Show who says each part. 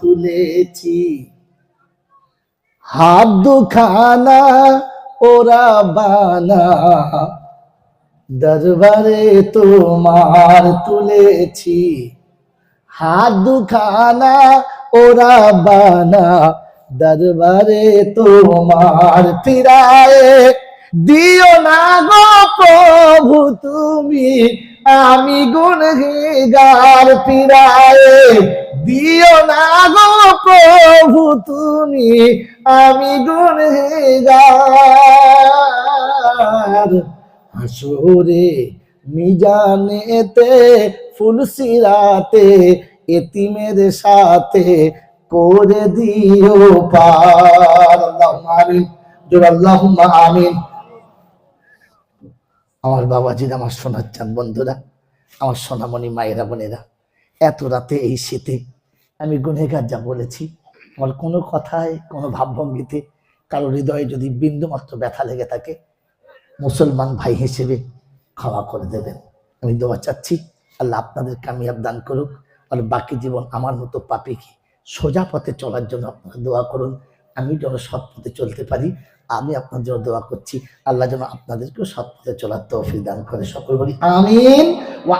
Speaker 1: তুলেছি। হাত দুখানা ওরা বানা। দরবারে তোমার তুলেছি। হাত দুখানা ওরা বানা। দরবারে তোমার ফিরায়ে দিও না গো প্রভু তুমি। আমি গুণগার ফিরায়ে দিও না গো প্রভু তুমি, আমি গুণগার। হাসুরে মিজানেতে, ফুলসিরাতে, এতিমের সাথে করে দিও পার আমিন জোর আমিন। আমার বাবাজির আমার সোনার চান বন্ধুরা, আমার সোনামণি মায়েরা বোনেরা এত রাতে এই শীতে আমি গুনেগার যা বলেছি, আমার কোনো কথায়, কোনো ভাবভঙ্গিতে কারও হৃদয়ে যদি বিন্দুমাত্র ব্যথা লেগে থাকে, মুসলমান ভাই হিসেবে ক্ষমা করে দেবেন। আমি দোয়া চাচ্ছি, আল্লাহ আপনাদের কামিয়াব দান করুক, আর বাকি জীবন আমার মতো পাপিকে সোজা পথে চলার জন্য আপনারা দোয়া করুন। আমি যেন সৎ পথে চলতে পারি, আমি আপনার জন্য দোয়া করছি। আল্লাহ যেন আপনাদেরকেও সৎ পথে চলার তৌফিক দান করে সকল বলি, আমিন। ওয়া